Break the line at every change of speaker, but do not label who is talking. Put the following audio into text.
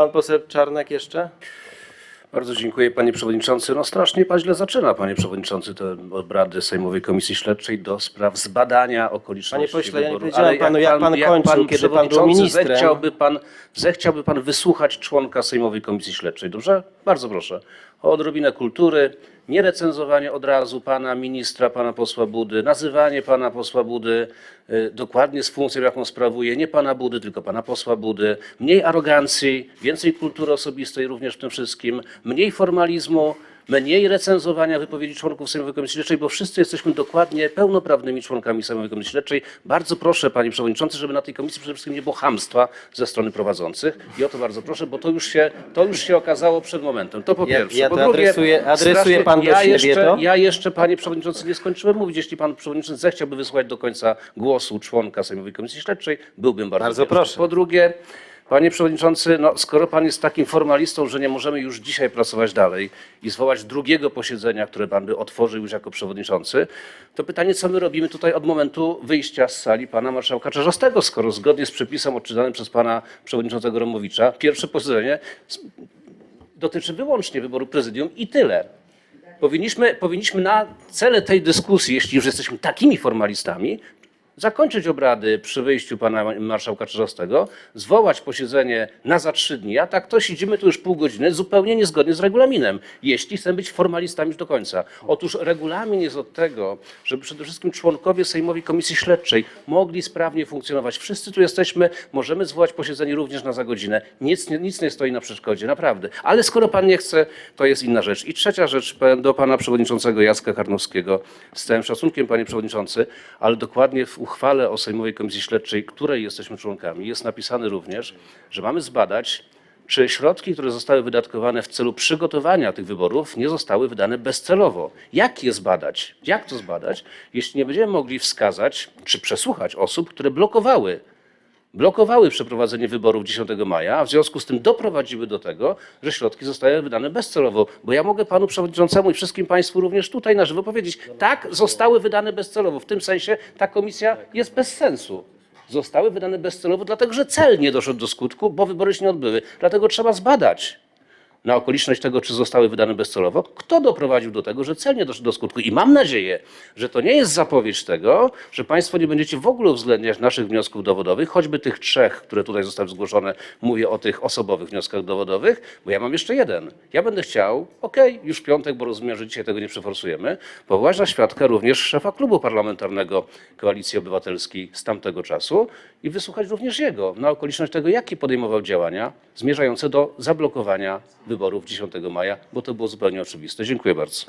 Pan poseł Czarnek jeszcze?
Bardzo dziękuję panie przewodniczący. No strasznie pan źle zaczyna, panie przewodniczący, te obrady Sejmowej Komisji Śledczej do spraw zbadania okoliczności
Panie pośle, ja nie
wyboru.
powiedziałem
Ale
panu, jak pan kończył, kiedy pan był
przewodniczący
ministrem.
Zechciałby pan, zechciałby pan wysłuchać członka Sejmowej Komisji Śledczej, dobrze? Bardzo proszę. O odrobinę kultury, nie recenzowanie od razu pana ministra, pana posła Budy, nazywanie pana posła Budy y, dokładnie z funkcją, jaką sprawuje, nie pana Budy, tylko pana posła Budy, mniej arogancji, więcej kultury osobistej również w tym wszystkim, mniej formalizmu, mniej recenzowania wypowiedzi członków Sejmowej Komisji Śledczej, bo wszyscy jesteśmy dokładnie pełnoprawnymi członkami Sejmowej Komisji Śledczej. Bardzo proszę, panie przewodniczący, żeby na tej komisji przede wszystkim nie było chamstwa ze strony prowadzących. I o to bardzo proszę, bo to już się, to już się okazało przed momentem. To po
Ja-
pierwsze.
ja
po drugie,
adresuję- adresuje pan do
ja
siebie
jeszcze,
to?
Ja jeszcze, panie przewodniczący, nie skończyłem mówić. Jeśli pan przewodniczący zechciałby wysłuchać do końca głosu członka Sejmowej Komisji Śledczej, byłbym bardzo,
Bardzo proszę.
Po drugie, panie przewodniczący, no, skoro pan jest takim formalistą, że nie możemy już dzisiaj pracować dalej i zwołać drugiego posiedzenia, które pan by otworzył już jako przewodniczący, to pytanie, co my robimy tutaj od momentu wyjścia z sali pana marszałka Czarzastego, skoro zgodnie z przepisem odczytanym przez pana przewodniczącego Romowicza, pierwsze posiedzenie dotyczy wyłącznie wyboru prezydium i tyle. Powinniśmy, powinniśmy na cele tej dyskusji, jeśli już jesteśmy takimi formalistami, zakończyć obrady przy wyjściu pana marszałka Czerzastego, zwołać posiedzenie na za trzy dni, a tak to siedzimy tu już pół godziny zupełnie niezgodnie z regulaminem, jeśli chcemy być formalistami do końca. Otóż regulamin jest od tego, żeby przede wszystkim członkowie Sejmowej Komisji Śledczej mogli sprawnie funkcjonować. Wszyscy tu jesteśmy, możemy zwołać posiedzenie również na za godzinę. Nic, nic nie stoi na przeszkodzie, naprawdę. Ale skoro pan nie chce, to jest inna rzecz. I trzecia rzecz do pana przewodniczącego Jacka Karnowskiego. Z całym szacunkiem, panie przewodniczący, ale dokładnie w uchwale o Sejmowej Komisji Śledczej, której jesteśmy członkami, jest napisane również, że mamy zbadać, czy środki, które zostały wydatkowane w celu przygotowania tych wyborów, nie zostały wydane bezcelowo. Jak je zbadać? Jak to zbadać, jeśli nie będziemy mogli wskazać czy przesłuchać osób, które blokowały blokowały przeprowadzenie wyborów 10 maja, a w związku z tym doprowadziły do tego, że środki zostały wydane bezcelowo. Bo ja mogę panu przewodniczącemu i wszystkim państwu również tutaj na żywo powiedzieć, tak, zostały wydane bezcelowo. W tym sensie ta komisja jest bez sensu. Zostały wydane bezcelowo, dlatego że cel nie doszedł do skutku, bo wybory się nie odbyły. Dlatego trzeba zbadać na okoliczność tego, czy zostały wydane bezcelowo, kto doprowadził do tego, że cel nie doszedł do skutku. I mam nadzieję, że to nie jest zapowiedź tego, że Państwo nie będziecie w ogóle uwzględniać naszych wniosków dowodowych, choćby tych trzech, które tutaj zostały zgłoszone. Mówię o tych osobowych wnioskach dowodowych, bo ja mam jeszcze jeden. Ja będę chciał, okej, już w piątek, bo rozumiem, że dzisiaj tego nie przeforsujemy, powołać na świadka również szefa klubu parlamentarnego Koalicji Obywatelskiej z tamtego czasu i wysłuchać również jego na okoliczność tego, jakie podejmował działania zmierzające do zablokowania wyborów 10 maja, bo to było zupełnie oczywiste. Dziękuję bardzo.